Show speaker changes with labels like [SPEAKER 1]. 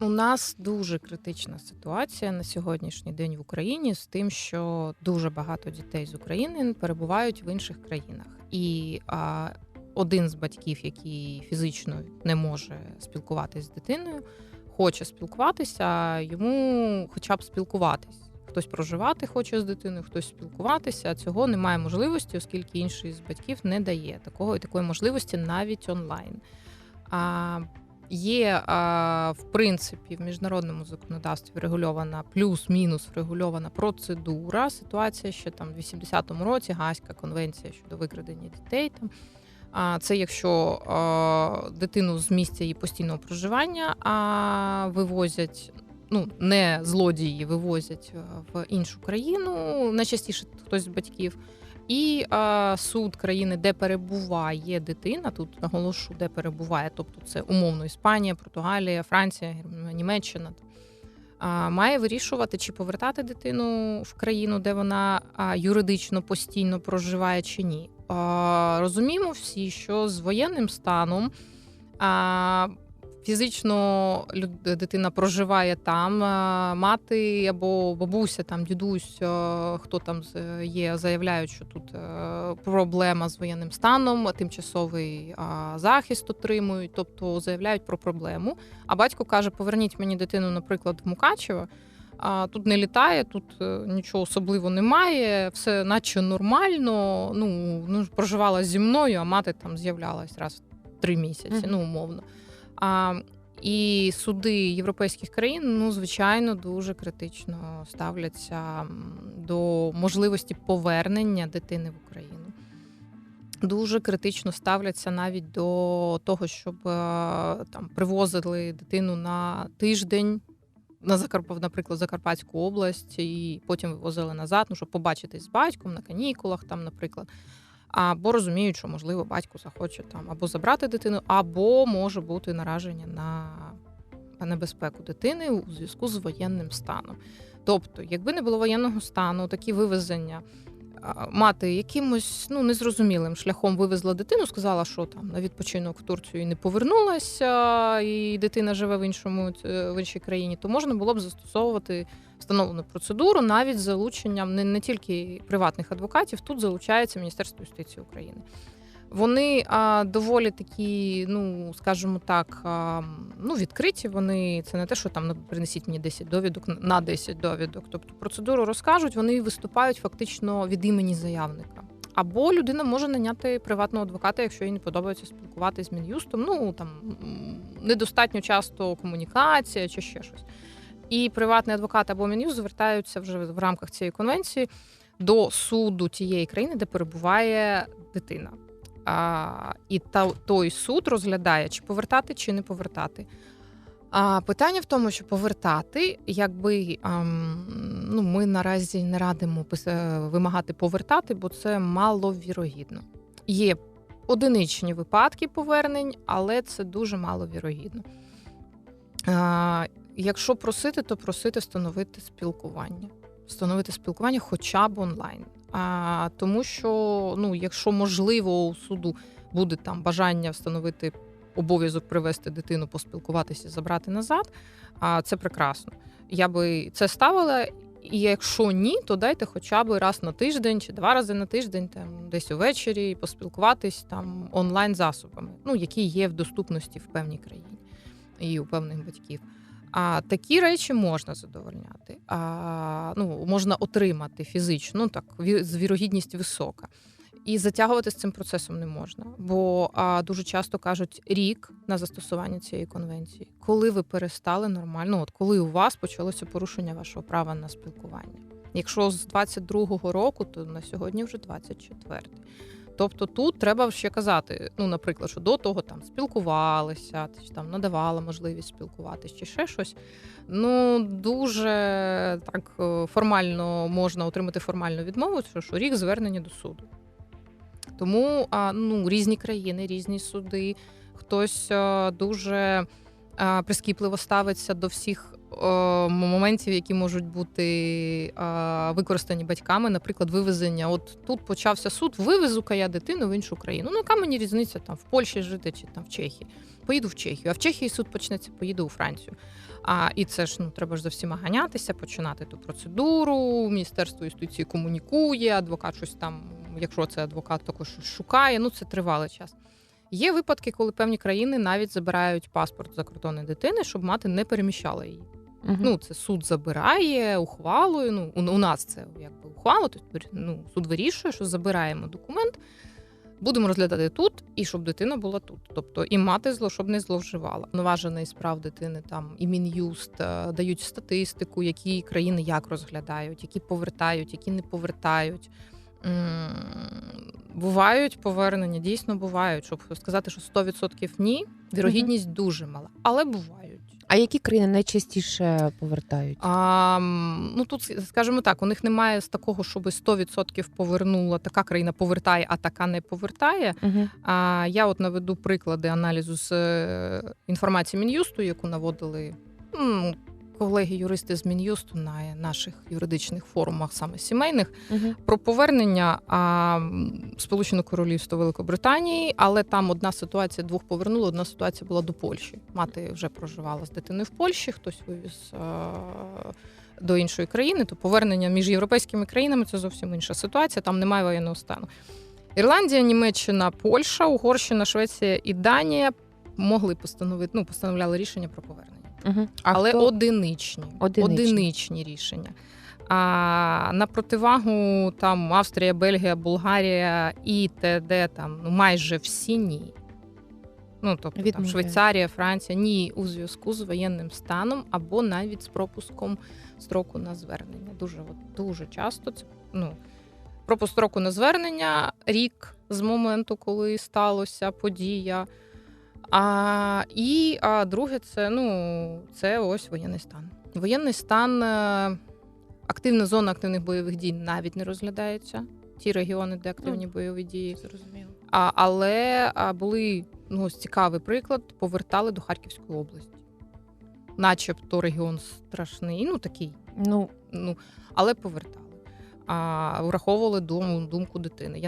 [SPEAKER 1] У нас дуже критична ситуація на сьогоднішній день в Україні з тим, що дуже багато дітей з України перебувають в інших країнах, і а, один з батьків, який фізично не може спілкуватися з дитиною, хоче спілкуватися, йому хоча б спілкуватись. Хтось проживати хоче з дитиною, хтось спілкуватися. Цього немає можливості, оскільки інший з батьків не дає такого і такої можливості навіть онлайн. А, Є в принципі в міжнародному законодавстві врегульована плюс-мінус врегульована процедура. Ситуація ще там в 80-му році Гаська конвенція щодо викрадення дітей. Там це якщо дитину з місця її постійного проживання а вивозять. Ну, не злодії вивозять в іншу країну, найчастіше хтось з батьків, і а, суд країни, де перебуває дитина, тут наголошу, де перебуває, тобто це умовно Іспанія, Португалія, Франція, Німеччина. А, має вирішувати, чи повертати дитину в країну, де вона а, юридично постійно проживає, чи ні. А, розуміємо всі, що з воєнним станом. Фізично дитина проживає там, мати або бабуся, там дідусь, хто там є, заявляють, що тут е, проблема з воєнним станом, тимчасовий захист отримують, тобто заявляють про проблему. А батько каже: Поверніть мені дитину, наприклад, в Мукачево. А тут не літає, тут е, нічого особливого немає, все наче нормально. Ну ну проживала зі мною, а мати там з'являлась раз в три місяці, mm-hmm. ну умовно. А, І суди європейських країн, ну звичайно, дуже критично ставляться до можливості повернення дитини в Україну. Дуже критично ставляться навіть до того, щоб е, там привозили дитину на тиждень на Закарп... наприклад, Закарпатську область, і потім вивозили назад, ну щоб побачитись з батьком на канікулах, там, наприклад або розуміють, що можливо батько захоче там або забрати дитину, або може бути нараження на небезпеку дитини у зв'язку з воєнним станом. Тобто, якби не було воєнного стану, такі вивезення мати якимось ну незрозумілим шляхом вивезла дитину, сказала, що там на відпочинок в Турцію і не повернулася, і дитина живе в іншому в іншій країні, то можна було б застосовувати встановлену процедуру навіть залученням не, не тільки приватних адвокатів, тут залучається Міністерство юстиції України. Вони а, доволі такі, ну скажімо так, а, ну відкриті. Вони це не те, що там ну, принесіть мені 10 довідок на 10 довідок. Тобто процедуру розкажуть, вони виступають фактично від імені заявника. Або людина може наняти приватного адвоката, якщо їй не подобається спілкуватися з мін'юстом. Ну там недостатньо часто комунікація чи ще щось. І приватний адвокат або мін'юст звертаються вже в рамках цієї конвенції до суду тієї країни, де перебуває дитина. А, І та, той суд розглядає, чи повертати, чи не повертати. А питання в тому, що повертати, якби ну, ми наразі не радимо вимагати повертати, бо це маловірогідно. Є одиничні випадки повернень, але це дуже маловірогідно. А, Якщо просити, то просити встановити спілкування, встановити спілкування хоча б онлайн. А тому, що ну, якщо можливо у суду буде там бажання встановити обов'язок привести дитину, поспілкуватися, забрати назад, а це прекрасно. Я би це ставила. І якщо ні, то дайте хоча б раз на тиждень чи два рази на тиждень, там десь увечері, поспілкуватись там онлайн засобами, ну які є в доступності в певній країні і у певних батьків. А такі речі можна задовольняти, а ну можна отримати фізично, ну так з вірогідність висока. І затягувати з цим процесом не можна, бо а, дуже часто кажуть рік на застосування цієї конвенції, коли ви перестали нормально, от коли у вас почалося порушення вашого права на спілкування. Якщо з 22-го року, то на сьогодні вже 24-й. Тобто тут треба ще казати, ну, наприклад, що до того там спілкувалися, чи там надавала можливість спілкуватися, чи ще щось. Ну, дуже так е, формально можна отримати формальну відмову, що, рік звернення до суду. Тому ну, різні країни, різні суди, хтось е, дуже е, прискіпливо ставиться до всіх моментів, які можуть бути е, використані батьками, наприклад, вивезення. От тут почався суд, вивезу-ка я дитину в іншу країну. Ну, яка мені різниця там в Польщі жити чи там в Чехії? Поїду в Чехію, а в Чехії суд почнеться, поїду у Францію. А і це ж ну треба ж за всіма ганятися, починати ту процедуру. Міністерство юстиції комунікує, адвокат щось там, якщо це адвокат, також шукає. Ну це тривалий час. Є випадки, коли певні країни навіть забирають паспорт закордонної дитини, щоб мати не переміщала її.
[SPEAKER 2] Мгм.
[SPEAKER 1] Ну, це суд забирає ухвалою. Ну, у, у нас це якби ухвала, тобто ну, суд вирішує, що забираємо документ, будемо розглядати тут, і щоб дитина була тут. Тобто і мати зло, щоб не зловживала. Новажений справ дитини там і Мін'юст е, дають статистику, які країни як розглядають, які повертають, які не повертають. Бувають повернення, дійсно бувають. Щоб сказати, що 100% ні, вірогідність дуже мала, але бувають.
[SPEAKER 2] А які країни найчастіше повертають?
[SPEAKER 1] А, ну тут скажімо так, у них немає з такого, щоб 100% повернула така країна повертає, а така не повертає.
[SPEAKER 2] Угу.
[SPEAKER 1] А я от наведу приклади аналізу з е, інформації Мін'юсту, яку наводили м, колеги-юристи з Мін'юсту на наших юридичних форумах, саме сімейних,
[SPEAKER 2] Угу.
[SPEAKER 1] про повернення а, Сполученого Королівства Великобританії, але там одна ситуація двох повернула, одна ситуація була до Польщі. Мати вже проживала з дитиною в Польщі, хтось вивіз. а, До іншої країни, то повернення між європейськими країнами це зовсім інша ситуація. Там немає воєнного стану. Ірландія, Німеччина, Польща, Угорщина, Швеція і Данія могли постановити, ну постановляли рішення про повернення
[SPEAKER 2] Угу. А
[SPEAKER 1] але
[SPEAKER 2] хто...
[SPEAKER 1] одиничні,
[SPEAKER 2] Одиничні.
[SPEAKER 1] одиничні рішення. А на противагу там Австрія, Бельгія, Болгарія і т.д. там ну майже всі ні. Ну тобто там, Швейцарія, Франція ні у зв'язку з воєнним станом або навіть з пропуском строку на звернення. Дуже от, дуже часто це ну пропуск строку на звернення рік з моменту, коли сталося подія. А, і а друге, це ну це ось воєнний стан. Воєнний стан, е, активна зона активних бойових дій навіть не розглядається. Ті регіони, де активні бойові дії.
[SPEAKER 2] Зрозуміло.
[SPEAKER 1] А, але а, були ну, ось цікавий приклад, повертали до Харківської області. Начебто регіон страшний, ну такий,
[SPEAKER 2] Ну,
[SPEAKER 1] ну але повертали. А враховували думку, думку дитини. Я